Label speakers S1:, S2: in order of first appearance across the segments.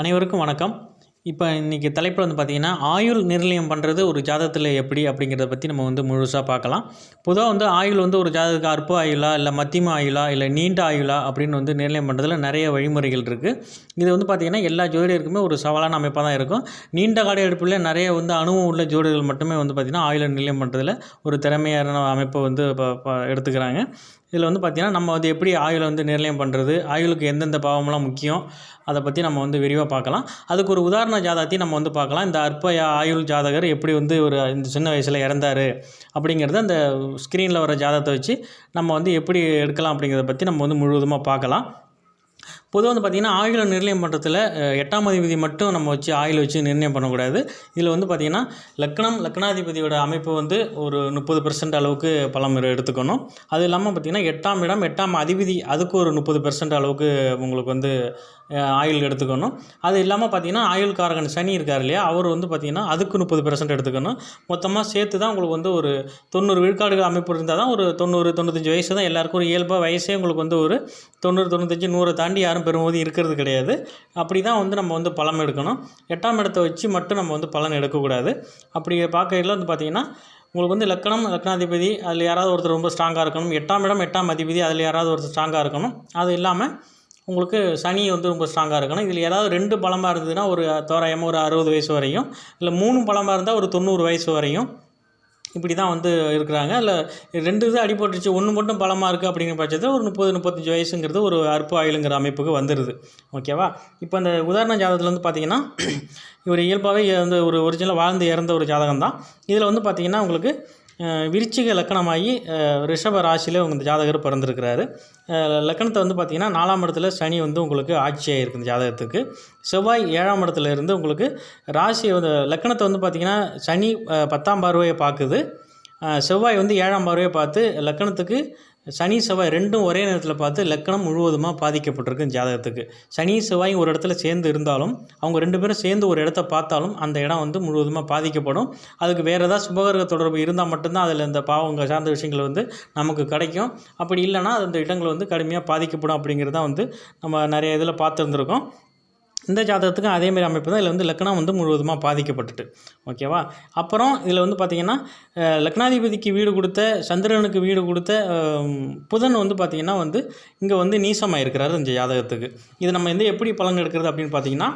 S1: அனைவருக்கும் வணக்கம். இப்போ இன்றைக்கி தலைப்பில் வந்து பார்த்திங்கன்னா ஆயுள் நிர்ணயம் பண்ணுறது ஒரு ஜாதகத்தில் எப்படி அப்படிங்கிறத பற்றி நம்ம வந்து முழுசாக பார்க்கலாம். பொதுவாக வந்து ஆயுள் வந்து ஒரு ஜாதகத்துக்கு அற்ப ஆயுளா இல்லை மத்தியம ஆயுளா இல்லை நீண்ட ஆயுளா அப்படின்னு வந்து நிர்ணயம் பண்ணுறதுல நிறைய வழிமுறைகள் இருக்குது இது வந்து பார்த்திங்கன்னா எல்லா ஜோதிடருக்குமே ஒரு சவாலான அமைப்பாக தான் இருக்கும். நீண்ட கால எடுப்பில் நிறைய வந்து அனுபவம் உள்ள ஜோதிடர்கள் மட்டுமே வந்து பார்த்திங்கன்னா ஆயுளை நிர்ணயம் பண்ணுறதுல ஒரு திறமையான அமைப்பை வந்து எடுத்துக்கிறாங்க. இதில் வந்து பார்த்திங்கன்னா நம்ம வந்து எப்படி ஆயுளை வந்து நிர்ணயம் பண்ணுறது ஆயுளுக்கு எந்தெந்த பாவம்லாம் முக்கியம் அதை பற்றி நம்ம வந்து விரிவாக பார்க்கலாம். அதுக்கு ஒரு உதாரண ஜாதகத்தையும் நம்ம வந்து பார்க்கலாம். இந்த அற்ப ஆயுள் ஜாதகர் எப்படி வந்து ஒரு இந்த சின்ன வயசில் இறந்தார் அப்படிங்கிறத அந்த ஸ்க்ரீனில் வர ஜாதகத்தை வச்சு நம்ம வந்து எப்படி எடுக்கலாம் அப்படிங்கிறத பற்றி நம்ம வந்து முழுவதுமாக பார்க்கலாம். பொதுவாக வந்து பார்த்திங்கன்னா ஆயுளை நிர்ணயம் பண்ணுறதுல எட்டாம் அதிபதி மட்டும் நம்ம வச்சு ஆயுள் வச்சு நிர்ணயம் பண்ணக்கூடாது. இதில் வந்து பார்த்திங்கன்னா லக்னம் லக்னாதிபதியோட அமைப்பு வந்து ஒரு முப்பது பெர்சன்ட் அளவுக்கு பலம் எடுத்துக்கணும். அது இல்லாமல் பார்த்திங்கன்னா எட்டாம் இடம் எட்டாம் அதிபதி அதுக்கு ஒரு முப்பது பெர்சன்ட் அளவுக்கு உங்களுக்கு வந்து ஆயுள் எடுத்துக்கணும். அது இல்லாமல் பார்த்திங்கன்னா ஆயுள் காரகன் சனி இருக்கார் இல்லையா அவர் வந்து பார்த்திங்கன்னா அதுக்கு முப்பது பெர்சன்ட் எடுத்துக்கணும். மொத்தமாக சேர்த்து தான் உங்களுக்கு வந்து ஒரு தொண்ணூறு விழுக்காடுகள் அமைப்பு இருந்தால் தான் ஒரு தொண்ணூறு தொண்ணூத்தஞ்சு வயசு தான் எல்லாருக்கும் ஒரு இயல்பாக வயசே உங்களுக்கு வந்து ஒரு தொண்ணூறு தொண்ணூத்தஞ்சு நூறை தாண்டி யாரும் பெரும்போது இருக்கிறது கிடையாது. அப்படி தான் வந்து நம்ம வந்து பலம் எடுக்கணும். எட்டாம் இடத்தை வச்சு மட்டும் நம்ம வந்து பலன் எடுக்கக்கூடாது. அப்படி பார்க்கையில் வந்து பார்த்திங்கன்னா உங்களுக்கு வந்து லக்கணம் லக்னாதிபதி அதில் யாராவது ஒருத்தர் ரொம்ப ஸ்ட்ராங்காக இருக்கணும். எட்டாம் இடம் எட்டாம் அதிபதி அதில் யாராவது ஒருத்தர் ஸ்ட்ராங்காக இருக்கணும். அது இல்லாமல் உங்களுக்கு சனி வந்து ரொம்ப ஸ்ட்ராங்காக இருக்கணும். இதில் ஏதாவது ரெண்டு பலமாக இருந்ததுன்னா ஒரு தோராயமாக ஒரு அறுபது வயசு வரையும் இல்லை மூணு பலமாக இருந்தால் ஒரு தொண்ணூறு வயசு வரையும் இப்படி தான் வந்து இருக்கிறாங்க. இல்லை ரெண்டு இது அடிபட்டுருச்சு. ஒன்று மட்டும் பலமாக இருக்குது அப்படிங்கிற பட்சத்தில் ஒரு முப்பது முப்பத்தஞ்சு வயசுங்கிறது ஒரு அற்பு ஆயுளுங்கிற அமைப்புக்கு வந்துடுது ஓகேவா இப்போ அந்த உதாரண ஜாதகத்தில் வந்து பார்த்தீங்கன்னா இவர் இயல்பாகவே வந்து ஒரு ஒரிஜினலாக வாழ்ந்து இறந்த ஒரு ஜாதகம் தான் இதில் வந்து பார்த்தீங்கன்னா உங்களுக்கு விருச்சிக லக்கணமாகி ரிஷப ராசியில் உங்கள் இந்த ஜாதகர் பிறந்திருக்கிறாரு. லக்கணத்தை வந்து பார்த்திங்கன்னா நாலாம் இடத்துல சனி வந்து உங்களுக்கு ஆட்சியாக இருக்குது இந்த ஜாதகத்துக்கு. செவ்வாய் ஏழாம் இடத்துல இருந்து உங்களுக்கு ராசி வந்து லக்கணத்தை வந்து பார்த்திங்கன்னா சனி பத்தாம் பார்வையை பார்க்குது. செவ்வாய் வந்து ஏழாம் பார்வையை பார்த்து லக்கணத்துக்கு சனி செவ்வாய் ரெண்டும் ஒரே நேரத்தில் பார்த்து லக்கணம் முழுவதுமாக பாதிக்கப்பட்டிருக்கு ஜாதகத்துக்கு. சனி செவ்வாயும் ஒரு இடத்துல சேர்ந்து இருந்தாலும் அவங்க ரெண்டு பேரும் சேர்ந்து ஒரு இடத்த பார்த்தாலும் அந்த இடம் வந்து முழுவதுமாக பாதிக்கப்படும். அதுக்கு வேறு ஏதாவது சுபகரக தொடர்பு இருந்தால் மட்டும்தான் அதில் இந்த பாவங்க சார்ந்த விஷயங்கள் வந்து நமக்கு கிடைக்கும். அப்படி இல்லைன்னா அந்த இடங்கள் வந்து கடுமையாக பாதிக்கப்படும் அப்படிங்கிறது தான் வந்து நம்ம நிறைய இதில் பார்த்துருந்துருக்கோம். இந்த ஜாதகத்துக்கும் அதேமாரி அமைப்பு தான். இதில் வந்து லக்னம் வந்து முழுவதுமாக பாதிக்கப்பட்டுட்டு. ஓகேவா? அப்புறம் இதில் வந்து பார்த்திங்கன்னா லக்னாதிபதிக்கு வீடு கொடுத்த சந்திரனுக்கு வீடு கொடுத்த புதன் வந்து பார்த்திங்கன்னா வந்து இங்கே வந்து நீசமாக இருக்கிறாரு இந்த ஜாதகத்துக்கு. இது நம்ம வந்து எப்படி பலன் எடுக்கிறது அப்படின்னு பார்த்தீங்கன்னா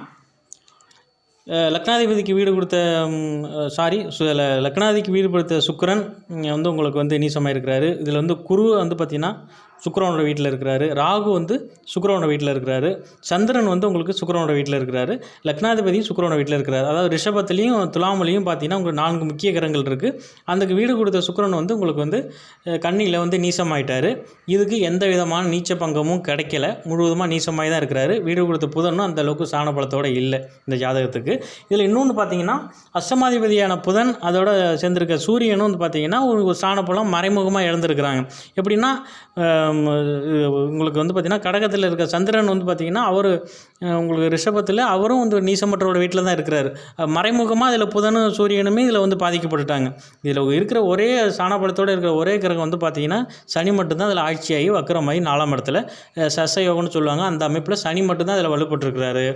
S1: லக்னாதிபதிக்கு வீடு கொடுத்த சாரி லக்னாதிக்கு வீடு கொடுத்த சுக்கரன் வந்து உங்களுக்கு வந்து நீசமாக இருக்கிறாரு இதில் வந்து குரு வந்து பார்த்திங்கன்னா சுக்கரனோட வீட்டில் இருக்கிறாரு. ராகு வந்து சுக்கரனோட வீட்டில் இருக்கிறாரு. சந்திரன் வந்து உங்களுக்கு சுக்கரனோட வீட்டில் இருக்கிறாரு. லக்னாதிபதியும் சுக்கரனோட வீட்டில் இருக்கிறாரு. அதாவது ரிஷபத்துலேயும் துலாமலையும் பார்த்தீங்கன்னா உங்களுக்கு நான்கு முக்கிய கிரகங்கள் இருக்குது அந்த வீடு கொடுத்த சுக்கரன் வந்து உங்களுக்கு வந்து கண்ணியில் கன்னியில் வந்து நீசமாயிட்டாரு. இதுக்கு எந்த விதமான நீச்ச பங்கமும் கிடைக்கல. முழுவதுமாக நீசமாகி தான் இருக்கிறாரு. வீடு கொடுத்த புதனும் அந்த அளவுக்கு சாணப்பலத்தோடு இல்லை இந்த ஜாதகத்துக்கு. இதில் இன்னொன்று பார்த்தீங்கன்னா அஷ்டமாதிபதியான புதன் அதோட சேர்ந்திருக்க சூரியனும் வந்து பார்த்தீங்கன்னா ஒரு சாணப்பழம் மறைமுகமாக இழந்திருக்கிறாங்க எப்படின்னா உங்களுக்கு வந்து பார்த்திங்கன்னா கடகத்தில் இருக்க சந்திரன் வந்து பார்த்திங்கன்னா அவர் உங்களுக்கு ரிஷபத்தில் அவரும் வந்து நீசமற்றோட வீட்டில் தான் இருக்கிறாரு. மறைமுகமாக இதில் புதனும் சூரியனுமே இதில் வந்து பாதிக்கப்பட்டுட்டாங்க. இதில் இருக்கிற ஒரே சாணப்படத்தோடு இருக்கிற ஒரே கிரகம் வந்து பார்த்திங்கன்னா சனி மட்டும்தான் அதில் ஆட்சியாகி வக்கரமாகி நாலாம் இடத்துல சசயோகம்னு சொல்லுவாங்க. அந்த அமைப்பில் சனி மட்டும்தான் அதில் வலுப்பட்டுருக்கிறாரு.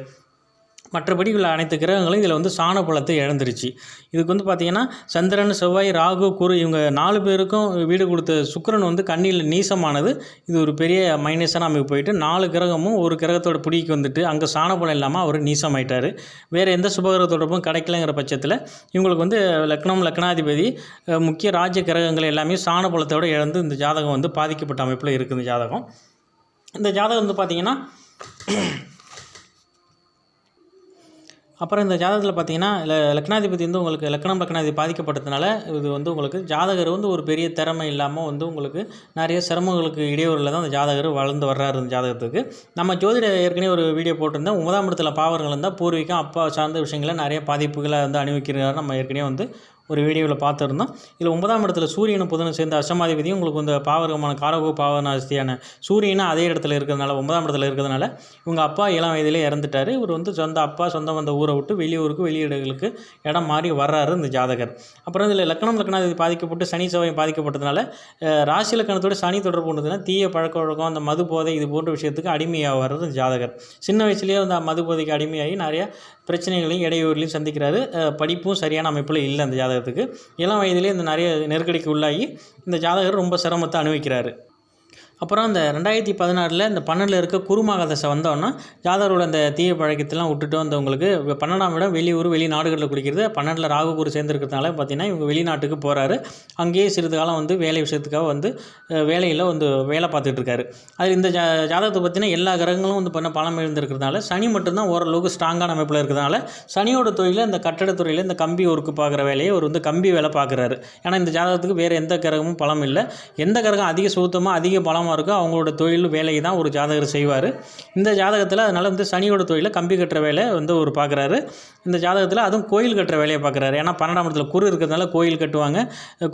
S1: மற்றபடி உள்ள அனைத்து கிரகங்களும் இதில் வந்து சாண பலத்தை இழந்துருச்சு. இதுக்கு வந்து பார்த்திங்கன்னா சந்திரன் செவ்வாய் ராகு குரு இவங்க நாலு பேருக்கும் வீடு கொடுத்த சுக்கரன் வந்து கண்ணியில் நீசமானது. இது ஒரு பெரிய மைனஸான அமைப்பு போயிட்டு நாலு கிரகமும் ஒரு கிரகத்தோட பிடிக்கு வந்துட்டு அங்கே சாண பலம் இல்லாமல் அவர் நீசமாயிட்டார். வேறு எந்த சுபகிரக தொடர்பும் கிடைக்கலங்கிற பட்சத்தில் இவங்களுக்கு வந்து லக்னம் லக்னாதிபதி முக்கிய ராஜ்ய கிரகங்கள் எல்லாமே சாண பலத்தோட இழந்து இந்த ஜாதகம் வந்து பாதிக்கப்பட்ட அமைப்பில் இருக்குது இந்த ஜாதகம். இந்த ஜாதகம் வந்து பார்த்திங்கன்னா அப்புறம் இந்த ஜாதகத்தில் பார்த்தீங்கன்னா இல்லை லக்னாதிபதி வந்து உங்களுக்கு லக்னம் லக்னாதிபதி பாதிக்கப்பட்டதுனால இது வந்து உங்களுக்கு ஜாதகர் வந்து ஒரு பெரிய திறமை இல்லாமல் வந்து உங்களுக்கு நிறைய சிரமங்களுக்கு இடையூறில் தான் அந்த ஜாதகர் வளர்ந்து வர்றாரு இந்த ஜாதகத்துக்கு. நம்ம ஜோதிட ஏற்கனவே ஒரு வீடியோ போட்டிருந்தேன். ஒன்பதாம் இடத்துல பாவர்கள் இருந்தால் பூர்வீகம் அப்பா சார்ந்த விஷயங்களை நிறைய பாதிப்புகளை வந்து அணிவிக்கிறார். நம்ம ஏற்கனவே வந்து ஒரு வீடியோவில் பார்த்துருந்தோம். இதில் ஒன்பதாம் இடத்துல சூரியனும் புதனும் சேர்ந்த அஷ்டமாதிபதியும் உங்களுக்கு இந்த பாவகமான காரகோ பாவனாஸ்தியான சூரியனும் அதே இடத்துல இருக்கிறதுனால ஒன்பதாம் இடத்துல இருக்கிறதுனால இவங்க அப்பா இளம் வயதிலே இறந்துட்டார். இவர் வந்து சொந்த அப்பா சொந்தம் வந்த ஊரை விட்டு வெளியூருக்கு வெளியிடங்களுக்கு இடம் மாறி வர்றாரு இந்த ஜாதகர். அப்புறம் இதில் லக்னம் லக்னாதிபதி பாதிக்கப்பட்டு சனி செவ்வாய் பாதிக்கப்பட்டதுனால ராசி லக்கணத்தோட சனி தொடர்பு கொண்டதுன்னா தீய பழக்க வழக்கம் அந்த மது போதை இது போன்ற விஷயத்துக்கு அடிமையாக வர்றது இந்த ஜாதகர். சின்ன வயசுலேயே அந்த மது போதைக்கு அடிமையாகி நிறைய பிரச்சனைகளையும் இடையூறுலையும் சந்திக்கிறாரு. படிப்பும் சரியான அமைப்பில் இல்லை அந்த ஜாதகர். ஜாதகத்துக்கு இளம் வயதிலே இந்த நிறைய நெருக்கடிக்கு உள்ளாகி இந்த ஜாதகர் ரொம்ப சிரமத்தை அனுபவிக்கிறாரு. அப்புறம் அந்த ரெண்டாயிரத்தி பதினாறில் இந்த பன்னெண்டில் இருக்க குருமக தசை வந்தோன்னா ஜாதகரோட அந்த தீய பழக்கத்தெல்லாம் விட்டுட்டு வந்தவங்களுக்கு பன்னெண்டாம் இடம் வெளியூர் வெளிநாடுகளில் குடிக்கிறது பன்னெண்டில் ராகு குரு சேர்ந்துருக்கிறதுனால பார்த்தீங்கன்னா இவங்க வெளிநாட்டுக்கு போகிறாரு அங்கேயே சிறிது காலம் வந்து வேலை விஷயத்துக்காக வந்து வேலையில் வந்து வேலை பார்த்துட்டு இருக்காரு. அது இந்த ஜா ஜாதகத்தை பார்த்தீங்கன்னா எல்லா கிரகங்களும் வந்து பண்ண பலம் எழுந்திருக்கிறதுனால சனி மட்டும்தான் ஓரளவுக்கு ஸ்ட்ராங்கான அமைப்பில் இருக்கிறதுனால சனியோட தொழிலில் இந்த கட்டடத்துறையில் இந்த கம்பி ஒர்க்கு பார்க்குற வேலையை அவர் வந்து கம்பி வேலை பார்க்குறாரு ஏன்னா இந்த ஜாதகத்துக்கு வேறு எந்த கிரகமும் பலம் இல்லை. எந்த கிரகம் அதிக சுத்தமாக அதிக பலமாக இருக்கோ அவங்களோட தொழில் வேலையை தான் ஒரு ஜாதகர் செய்வார். இந்த ஜாதகத்தில் அதனால் வந்து சனியோட தொழிலை கம்பி கட்டுற வேலை வந்து ஒரு பார்க்குறாரு இந்த ஜாதகத்தில் அதுவும் கோயில் கட்டுற வேலையை பார்க்குறாரு ஏன்னா பன்னெண்டாம் இடத்துல குரு இருக்கிறதுனால கோயில் கட்டுவாங்க.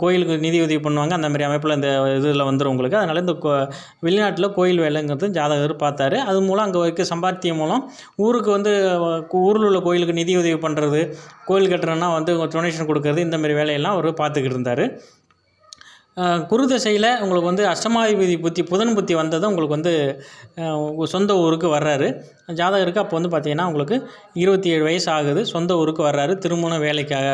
S1: கோயிலுக்கு நிதி உதவி பண்ணுவாங்க. அந்த மாதிரி அமைப்பில் இந்த இதில் வந்துடும் உங்களுக்கு. அதனால் இந்த கோ வெளிநாட்டில் கோயில் வேலைங்கிறது ஜாதகர் பார்த்தாரு. அது மூலம் அங்கே வைக்க சம்பாத்தியம் மூலம் ஊருக்கு வந்து ஊரில் உள்ள கோயிலுக்கு நிதி உதவி பண்ணுறது கோயில் கட்டுறதுனா வந்து டொனேஷன் கொடுக்கறது இந்த மாதிரி வேலையெல்லாம் அவர் பார்த்துக்கிட்டு இருந்தார். குரு தசையில் உங்களுக்கு வந்து அஷ்டமாதிபதி புத்தி புதன் புத்தி வந்ததும் உங்களுக்கு வந்து சொந்த ஊருக்கு வர்றாரு. ஜாதகருக்கு அப்போ வந்து பார்த்திங்கன்னா உங்களுக்கு இருபத்தி ஏழு வயசு ஆகுது. சொந்த ஊருக்கு வர்றாரு. திருமண வேலைக்காக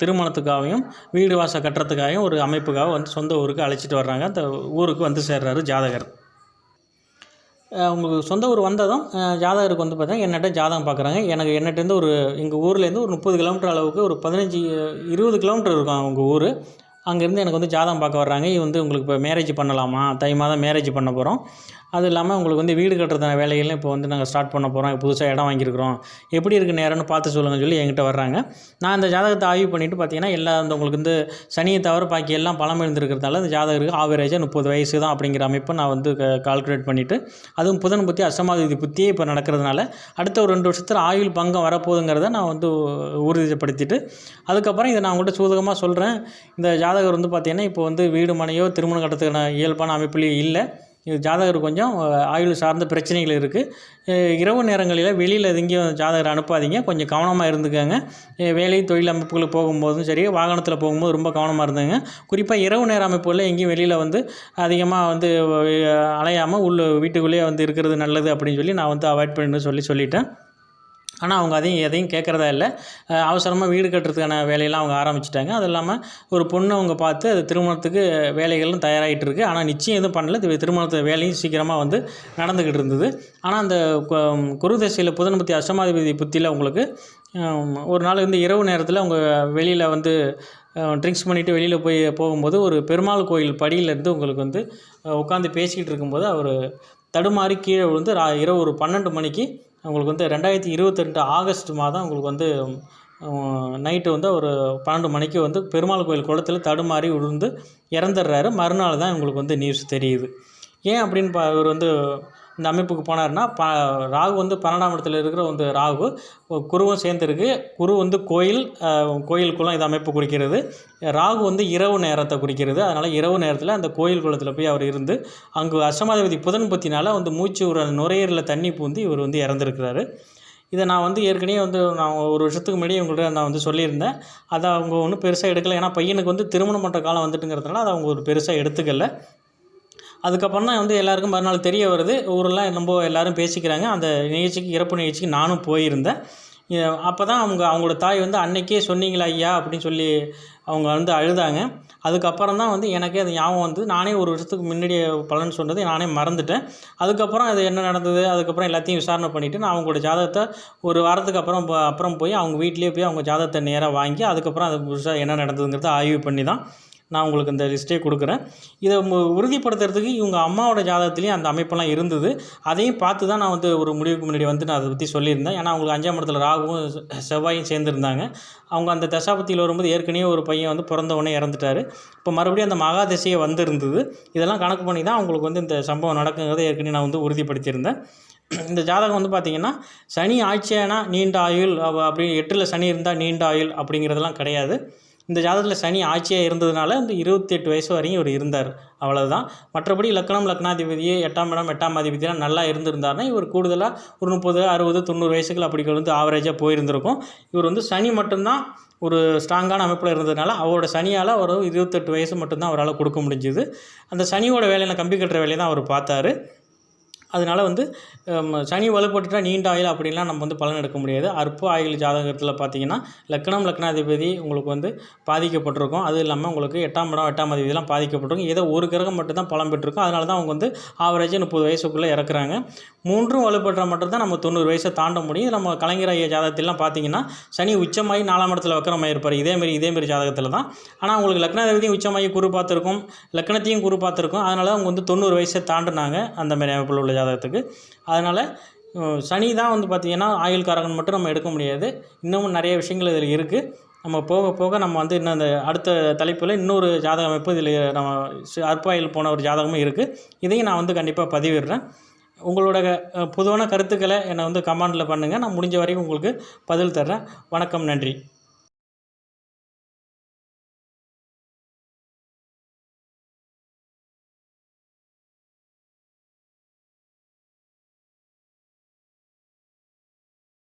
S1: திருமணத்துக்காகவும் வீடு வாசல் கட்டுறதுக்காகவும் ஒரு அமைப்புக்காக வந்து சொந்த ஊருக்கு அழைச்சிட்டு வர்றாங்க. அந்த ஊருக்கு வந்து சேர்றாரு ஜாதகர். உங்களுக்கு சொந்த ஊர் வந்ததும் ஜாதகருக்கு வந்து பார்த்தீங்கன்னா என்னட்ட ஜாதகம் பார்க்குறாங்க எனக்கு என்னட்டேருந்து ஒரு எங்கள் ஊர்லேருந்து ஒரு முப்பது கிலோமீட்டர் அளவுக்கு ஒரு பதினஞ்சு இருபது கிலோமீட்டர் இருக்கும் அவங்க ஊர். அங்கேருந்து எனக்கு வந்து ஜாதகம் பார்க்க வர்றாங்க. இது வந்து உங்களுக்கு இப்போ மேரேஜ் பண்ணலாமா? தை மாதம் மேரேஜ் பண்ண போகிறோம் அது இல்லாமல் உங்களுக்கு வந்து வீடு கட்டுறதான வேலைகளும் இப்போ வந்து நாங்கள் ஸ்டார்ட் பண்ண போகிறோம் புதுசாக இடம் வாங்கியிருக்கிறோம். எப்படி இருக்குது நேரம்னு பார்த்து சொல்லுங்கன்னு சொல்லி என்கிட்ட வர்றாங்க. நான் அந்த ஜாதகத்தை ஆய்வு பண்ணிவிட்டு பார்த்தீங்கன்னா எல்லா அந்த உங்களுக்கு வந்து சனியை தவிர பாக்கி எல்லாம் பழம் இருந்திருக்கிறதால அந்த ஜாதகருக்கு ஆவரேஜாக முப்பது வயசு தான் அப்படிங்கிற அமைப்பை நான் வந்து கால்குலேட் பண்ணிவிட்டு அதுவும் புதன் புத்தி அஷ்டமாதிபதி புத்தியே இப்போ நடக்கிறதுனால அடுத்த ஒரு ரெண்டு வருஷத்தில் ஆயுள் பங்கம் வரப்போகுதுங்கிறத நான் வந்து உறுதிப்படுத்திட்டு அதுக்கப்புறம் இதை நான் உங்கள்கிட்ட சூதகமாக சொல்கிறேன் இந்த ஜாதகர் வந்து பார்த்தீங்கன்னா இப்போ வந்து வீடு மனையோ திருமணம் கட்டத்துக்கான இயல்பான அமைப்புலேயும் இல்லை. ஜாதகர் கொஞ்சம் ஆயுள் சார்ந்த பிரச்சனைகள் இருக்குது இரவு நேரங்களில் வெளியில் எங்கேயும் ஜாதகர் அனுப்பாதீங்க. கொஞ்சம் கவனமாக இருந்துக்கோங்க. வேலை தொழில் அமைப்புகளுக்கு போகும்போதும் சரி வாகனத்தில் போகும்போது ரொம்ப கவனமாக இருந்துங்க குறிப்பாக இரவு நேர அமைப்புகளில் எங்கேயும் வெளியில் வந்து அதிகமாக வந்து அலையாமல் உள்ள வீட்டுக்குள்ளேயே வந்து இருக்கிறது நல்லது அப்படின்னு சொல்லி நான் வந்து அவாய்ட் பண்ணி சொல்லி சொல்லிட்டேன். ஆனால் அவங்க அதையும் எதையும் கேட்குறதா இல்லை. அவசரமாக வீடு கட்டுறதுக்கான வேலையெல்லாம் அவங்க ஆரம்பிச்சிட்டாங்க. அது இல்லாமல் ஒரு பொண்ணு அவங்க பார்த்து அது திருமணத்துக்கு வேலைகளும் தயாராகிட்டு இருக்குது ஆனால் நிச்சயம் எதுவும் பண்ணல. திருமணத்து வேலையும் சீக்கிரமாக வந்து நடந்துக்கிட்டு இருந்தது. ஆனால் அந்த கு- குரு தசையில் புதன் புத்தி அஷ்டமாதிபதி புத்தியில் உங்களுக்கு ஒரு நாள் வந்து இரவு நேரத்தில் அவங்க வெளியில் வந்து ட்ரிங்க்ஸ் பண்ணிவிட்டு வெளியில் போய் போகும்போது ஒரு பெருமாள் கோயில் படியிலேருந்து உங்களுக்கு வந்து உட்காந்து பேசிக்கிட்டு இருக்கும்போது அவர் தடுமாறி கீழே விழுந்து ரா இரவு ஒரு பன்னெண்டு மணிக்கு உங்களுக்கு வந்து ரெண்டாயிரத்தி இருபத்தெட்டு ஆகஸ்ட் மாதம் உங்களுக்கு வந்து நைட்டு வந்து ஒரு பன்னெண்டு மணிக்கு வந்து பெருமாள் கோயில் குளத்தில் தடுமாறி விழுந்து இறந்துடுறாரு. மறுநாள் தான் உங்களுக்கு வந்து நியூஸ் தெரியுது. ஏன் அப்படின்னு பா இவர் வந்து இந்த அமைப்புக்கு போனாருன்னா ப ராகு வந்து பன்னெண்டாம் இடத்துல இருக்கிற வந்து ராகு குருவும் சேர்ந்துருக்கு. குரு வந்து கோயில் கோயில் குளம் இது அமைப்பு குறிக்கிறது. ராகு வந்து இரவு நேரத்தை குறிக்கிறது. அதனால் இரவு நேரத்தில் அந்த கோயில் குளத்தில் போய் அவர் இருந்து அங்கு அஷ்டமாதிபதி புதன் பத்தினால் வந்து மூச்சு ஒரு நுரையீரலில் தண்ணி பூந்து இவர் வந்து இறந்துருக்கிறாரு. இதை நான் வந்து ஏற்கனவே வந்து நான் ஒரு வருஷத்துக்கு முன்னாடி உங்கள்கிட்ட நான் வந்து சொல்லியிருந்தேன். அதை அவங்க ஒன்றும் பெருசாக எடுக்கலை. ஏன்னா பையனுக்கு வந்து திருமணம் பண்ணுற காலம் வந்துட்டுங்கிறதுனால அதை அவங்க ஒரு பெருசாக எடுத்துக்கல. அதுக்கப்புறம் தான் வந்து எல்லாருக்கும் மறுநாள் தெரிய வருது. ஊரெல்லாம் ரொம்ப எல்லோரும் பேசிக்கிறாங்க. அந்த நிகழ்ச்சிக்கு இறப்பு நிகழ்ச்சிக்கு நானும் போயிருந்தேன். அப்போ தான் அவங்க அவங்களோட தாய் வந்து அன்னைக்கே சொன்னீங்களா ஐயா? அப்படின்னு சொல்லி அவங்க வந்து அழுதாங்க. அதுக்கப்புறம் தான் வந்து எனக்கே அது ஞாபகம் வந்து நானே ஒரு வருஷத்துக்கு முன்னாடி பலன் சொன்னது நானே மறந்துட்டேன். அதுக்கப்புறம் அது என்ன நடந்தது? அதுக்கப்புறம் எல்லாத்தையும் விசாரணை பண்ணிவிட்டு நான் அவங்களோட ஜாதகத்தை ஒரு வாரத்துக்கு அப்புறம் அப்புறம் போய் அவங்க வீட்டிலேயே போய் அவங்க ஜாதகத்தை நேராக வாங்கி அதுக்கப்புறம் அது புதுசாக என்ன நடந்ததுங்கிறத ஆய்வு பண்ணி தான் நான் உங்களுக்கு இந்த லிஸ்ட்டே கொடுக்குறேன். இதை உறுதிப்படுத்துறதுக்கு இவங்க அம்மாவோட ஜாதகத்துலேயும் அந்த அமைப்பெல்லாம் இருந்தது. அதையும் பார்த்து தான் நான் வந்து ஒரு முடிவுக்கு முன்னாடி வந்து நான் அதை பற்றி சொல்லியிருந்தேன். ஏன்னா அவங்களுக்கு அஞ்சாம் இடத்துல ராகுவும் செவ்வாயும் சேர்ந்துருந்தாங்க. அவங்க அந்த தசாபத்தியில் வரும்போது ஏற்கனவே ஒரு பையன் வந்து பிறந்த உடனே இறந்துட்டார். இப்போ மறுபடியும் அந்த மகா திசையை வந்திருந்தது. இதெல்லாம் கணக்கு பண்ணி தான் அவங்களுக்கு வந்து இந்த சம்பவம் நடக்குங்கிறத ஏற்கனவே நான் வந்து உறுதிப்படுத்தியிருந்தேன். இந்த ஜாதகம் வந்து பார்த்திங்கன்னா சனி ஆட்சியானா நீண்ட ஆயுள் அவ- அப்படி எட்டில் சனி இருந்தால் நீண்ட ஆயுள் அப்படிங்கிறதெல்லாம் கிடையாது. இந்த ஜாதகத்தில் சனி ஆட்சியாக இருந்ததுனால இந்த இருபத்தெட்டு வயசு வரையும் இவர் இருந்தார். அவ்வளோதான் மற்றபடி லக்னம் லக்னாதிபதி எட்டாம் இடம் எட்டாம் அதிபதியெலாம் நல்லா இருந்திருந்தாருன்னா இவர் கூடுதலாக ஒரு முப்பது அறுபது தொண்ணூறு வயசுகள் அப்படி வந்து ஆவரேஜாக போயிருந்திருக்கும். இவர் வந்து சனி மட்டும்தான் ஒரு ஸ்ட்ராங்கான அமைப்பில் இருந்ததுனால அவரோட சனியால் ஒரு இருபத்தெட்டு வயசு மட்டும்தான் அவரால் கொடுக்க முடிஞ்சுது. அந்த சனியோட வேலையில் கம்பி கட்டுற வேலையை தான் அவர் பார்த்தாரு. அதனால வந்து சனி வலுப்பட்டுட்டா நீண்ட ஆயுள் அப்படின்லாம் நம்ம வந்து பலன் எடுக்க முடியாது. அற்ப ஆயுள் ஜாதகத்தில் பார்த்தீங்கன்னா லக்னம் லக்னாதிபதி உங்களுக்கு வந்து பாதிக்கப்பட்டிருக்கும். அது இல்லாமல் உங்களுக்கு எட்டாம் இடம் எட்டாம் அதிபதிலாம் பாதிக்கப்பட்டிருக்கும். ஏதோ ஒரு கிரகம் மட்டும்தான் பலம் பெற்றிருக்கும். அதனால தான் அவங்க வந்து ஆவரேஜாக முப்பது வயசுக்குள்ளே இறக்குறாங்க. மூன்றும் வலுப்பட்டால் மட்டும்தான் நம்ம தொண்ணூறு வயசை தாண்ட முடியும். நம்ம கலைஞர் ஐயா ஜாதகத்திலாம் பார்த்தீங்கன்னா சனி உச்சமாகி நாலாம் இடத்துல வக்கரமாக இருப்பார். இதேமாரி இதேமாரி ஜாதகத்தில் தான். ஆனால் உங்களுக்கு லக்னாதிபதியும் உச்சமாகி குரு பார்த்துருக்கும். லக்னத்தையும் குரு பார்த்துருக்கும். அதனால அவங்க வந்து தொண்ணூறு வயசை தாண்டினாங்க. அந்த மாதிரி அமைப்பில் உள்ள ஜாதகத்துக்கு. அதனால் சனி தான் வந்து பார்த்திங்கன்னா ஆயுள் காரகன் மட்டும் நம்ம எடுக்க முடியாது. இன்னமும் நிறைய விஷயங்கள் இதில் இருக்குது நம்ம போக போக நம்ம வந்து இன்னும் அந்த அடுத்த தலைப்பில் இன்னொரு ஜாதக அமைப்பு இதில் நம்ம அற்பாயில் போன ஒரு ஜாதகமும் இருக்குது இதையும் நான் வந்து கண்டிப்பாக பதிவிடுறேன். உங்களோட பொதுவான கருத்துக்களை என்னை வந்து கமெண்டில் பண்ணுங்கள் நான் முடிஞ்ச வரைக்கும் உங்களுக்கு பதில் தர்றேன். வணக்கம் நன்றி.